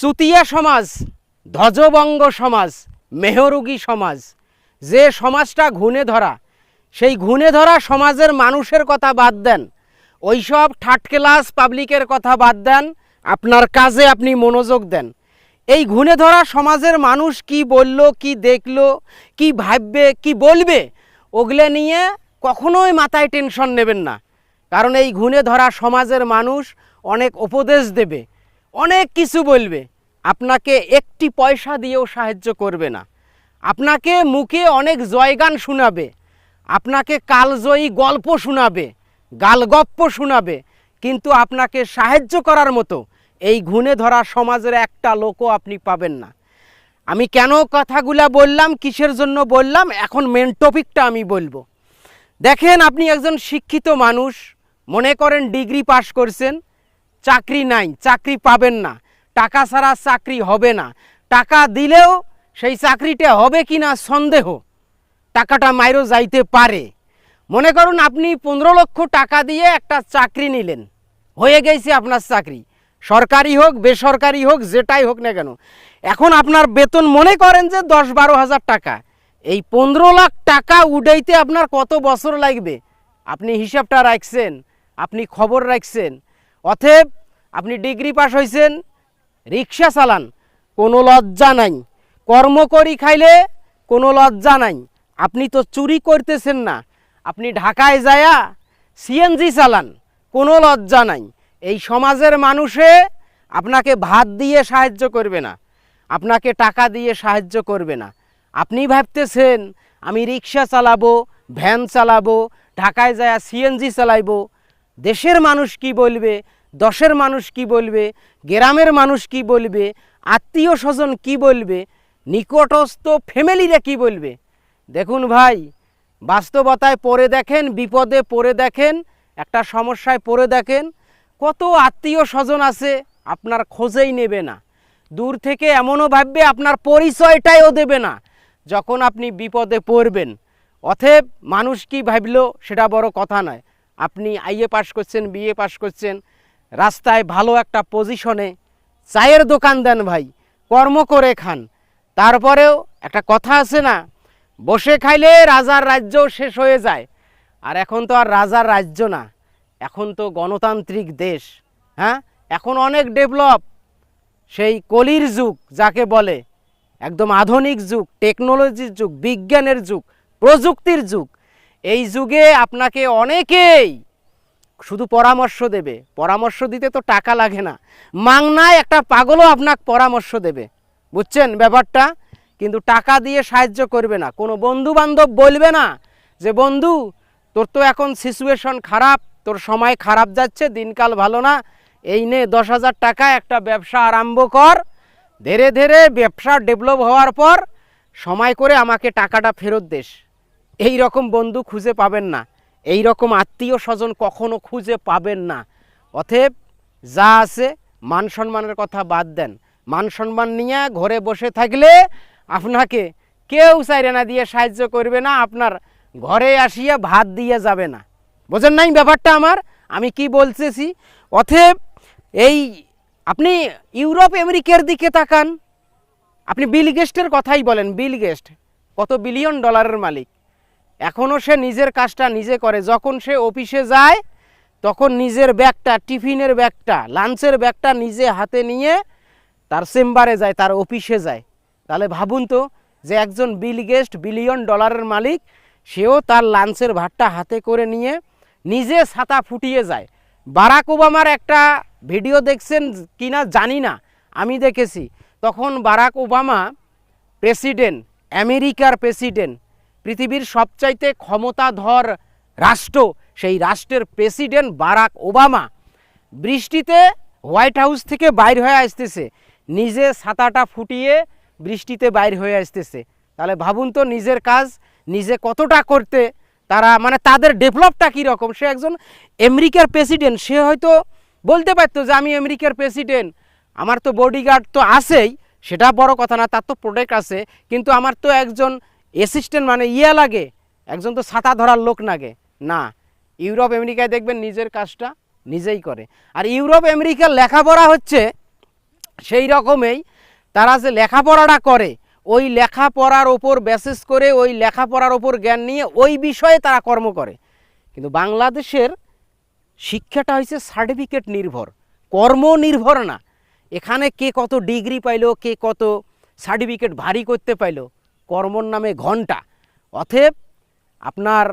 চুতিয়া সমাজ, ধ্বজবঙ্গ সমাজ, মেহরুগী সমাজ, যে সমাজটা ঘুণে ধরা, সেই ঘুণে ধরা সমাজের মানুষের কথা বাদ দেন। ওইসব থার্ড ক্লাস পাবলিকের কথা বাদ দেন, আপনার কাজে আপনি মনোযোগ দেন। এই ঘুণে ধরা সমাজের মানুষ কি বলল, কি দেখল, কি ভাববে, কি বলবে, ওগুলো নিয়ে কখনোই মাথায় টেনশন নেবেন না। কারণ এই ঘুণে ধরা সমাজের মানুষ অনেক উপদেশ দেবে, অনেক কিছু বলবে। আপনাকে একটি পয়সা দিয়েও সাহায্য করবে না। আপনাকে মুখে অনেক জয়গান শোনাবে। আপনাকে কালজয়ী গল্প শোনাবে, গালগপ্প শোনাবে। কিন্তু আপনাকে সাহায্য করার মতো এই ঘুণে ধরা সমাজের একটা লোকও আপনি পাবেন না। আমি কেন কথাগুলা বললাম, কিসের জন্য বললাম, এখন মেন টপিকটা আমি বলব। দেখেন, আপনি একজন শিক্ষিত মানুষ, মনে করেন ডিগ্রি পাশ করছেন, চাকরি নাই, চাকরি পাবেন না। টাকা ছাড়া চাকরি হবে না। টাকা দিলেও সেই চাকরিটা হবে কি না সন্দেহ। টাকাটা মাইরও যাইতে পারে। মনে করুন আপনি পনেরো লক্ষ টাকা দিয়ে একটা চাকরি নিলেন। হয়ে গেছে আপনার চাকরি। সরকারি হোক, বেসরকারি হোক, যেটাই হোক না কেন। এখন আপনার বেতন মনে করেন যে দশ বারো হাজার টাকা। এই পনেরো লাখ টাকা উঠাইতে আপনার কত বছর লাগবে? আপনি হিসাবটা রাখছেন, আপনি খবর রাখছেন। অথব আপনি ডিগ্রি পাস হয়েছেন রিক্সা চালান, কোনো লজ্জা নাই। কর্ম করি খাইলে কোনো লজ্জা নাই। আপনি তো চুরি করতেছেন না। আপনি ঢাকায় যায়া সিএনজি চালান, কোনো লজ্জা নাই। এই সমাজের মানুষে আপনাকে ভাত দিয়ে সাহায্য করবে না। আপনাকে টাকা দিয়ে সাহায্য করবে না। আপনি ভাবতেছেন, আমি রিক্সা চালাবো, ভ্যান চালাবো, ঢাকায় যায় সিএনজি চালাইবো। দেশের মানুষ কি বলবে? দশের মানুষ কি বলবে? গ্রামের মানুষ কি বলবে? আত্মীয় স্বজন কি বলবে? নিকটস্থ ফ্যামিলিরা কি বলবে? দেখুন ভাই, বাস্তবতায় পড়ে দেখেন, বিপদে পড়ে দেখেন, একটা সমস্যায় পড়ে দেখেন, কত আত্মীয় স্বজন আছে আপনার খোঁজেই নেবে না। দূর থেকে এমনও ভাববে আপনার পরিচয়টাইও দেবে না, যখন আপনি বিপদে পড়বেন। অথব মানুষ কি ভাবলো সেটা বড় কথা নয়। আপনি আইএ পাশ করছেন, বিএ পাশ করছেন রাস্তায় ভালো একটা পজিশনে চায়ের দোকান দেন ভাই, কর্ম করে খান। তারপরেও একটা কথা আছে না, বসে খাইলে রাজার রাজ্য শেষ হয়ে যায়। আর এখন তো আর রাজার রাজ্য না, এখন তো গণতান্ত্রিক দেশ হ্যাঁ? এখন অনেক ডেভেলপ সেই কলির যুগ যাকে বলে, একদম আধুনিক যুগ টেকনোলজির যুগ, বিজ্ঞানের যুগ, প্রযুক্তির যুগ, এই যুগে আপনাকে অনেকেই শুধু পরামর্শ দেবে। পরামর্শ দিতে তো টাকা লাগে না। মাংনায় একটা পাগলও আপনাকে পরামর্শ দেবে। বুঝছেন ব্যাপারটা? কিন্তু টাকা দিয়ে সাহায্য করবে না। কোনো বন্ধু বান্ধব বলবে না যে, বন্ধু, তোর তো এখন সিচুয়েশন খারাপ, তোর সময় খারাপ যাচ্ছে, দিনকাল ভালো না। এই নে দশ হাজার টাকা একটা ব্যবসা আরম্ভ কর। ধীরে ধীরে ব্যবসা ডেভেলপ হওয়ার পর সময় করে আমাকে টাকাটা ফেরত দেস এই রকম বন্ধু খুঁজে পাবেন না। এই রকম আত্মীয় স্বজন কখনো খুঁজে পাবেন না। অতএব যা আছে মান সম্মানের কথা বাদ দেন। মান সম্মান নিয়ে ঘরে বসে থাকলে আপনাকে কেউ চাইরে না দিয়ে সাহায্য করবে না, আপনার ঘরে আসিয়া ভাত দিয়ে যাবে না। বোঝেন নাই ব্যাপারটা আমার? আমি কি বলতেছি? অতএব এই আপনি ইউরোপ, আমেরিকার দিকে তাকান। আপনি বিল গেস্টের কথাই বলেন, বিল গেস্ট। কত বিলিয়ন ডলারের মালিক। এখনও সে নিজের কাজটা নিজে করে। যখন সে অফিসে যায়, তখন নিজের ব্যাগটা, টিফিনের ব্যাগটা, লাঞ্চের ব্যাগটা নিজে হাতে নিয়ে তার চেম্বারে যায়, তার অফিসে যায়। তাহলে ভাবুন তো যে একজন বিল গেস্ট, বিলিয়ন ডলারের মালিক, সেও তার লাঞ্চের ভাতটা হাতে করে নিয়ে নিজে ছাতা ফুটিয়ে যায়। বারাক ওবামার একটা ভিডিও দেখছেন কিনা জানি না, আমি দেখেছি। তখন বারাক ওবামা প্রেসিডেন্ট, আমেরিকার প্রেসিডেন্ট পৃথিবীর সবচাইতে ক্ষমতাধর রাষ্ট্র, সেই রাষ্ট্রের প্রেসিডেন্ট বারাক ওবামা। বৃষ্টিতে হোয়াইট হাউস থেকে বাইর হয়ে আসতেছে। নিজে ছাতাটা ফুটিয়ে বৃষ্টিতে বাইর হয়ে আসতেছে। তাহলে ভাবুন তো নিজের কাজ, নিজে কতটা করতে, তারা মানে তাদের ডেভেলপটা কীরকম সে একজন আমেরিকার প্রেসিডেন্ট, সে হয়তো বলতে পারতো যে আমি আমেরিকার প্রেসিডেন্ট। আমার তো বডিগার্ড তো আছেই, সেটা বড় কথা না, তার তো প্রোডাক্ট আছে। কিন্তু আমার তো একজন অ্যাসিস্ট্যান্ট মানে ইয়া লাগে, একজন তো ছাতা ধরার লোক লাগে না ইউরোপ আমেরিকায় দেখবেন নিজের কাজটা নিজেই করে। আর ইউরোপ আমেরিকার লেখাপড়া হচ্ছে সেই রকমই, তারা যে লেখাপড়াটা করে, ওই লেখাপড়ার ওপর বেসিস করে, ওই লেখাপড়ার ওপর জ্ঞান নিয়ে ওই বিষয়ে তারা কর্ম করে। কিন্তু বাংলাদেশের শিক্ষাটা হয়েছে সার্টিফিকেট নির্ভর, কর্ম নির্ভর না। এখানে কে কত ডিগ্রি পাইলো, কে কত সার্টিফিকেট ভারী করতে পাইলো কর্মর নামে ঘণ্টা অতএব আপনার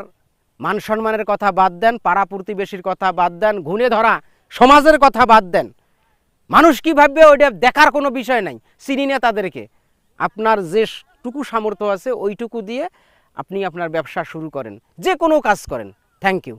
মান সম্মানের কথা বাদ দেন, পাড়া প্রতিবেশীর কথা বাদ দেন, ঘুণে ধরা সমাজের কথা বাদ দেন। মানুষ কি ভাববে ওইটা দেখার কোনো বিষয় নাই, চিনি না তাদেরকে। আপনার যে টুকু সামর্থ্য আছে ওইটুকু দিয়ে আপনি আপনার ব্যবসা শুরু করেন। যে কোনো কাজ করেন। Thank you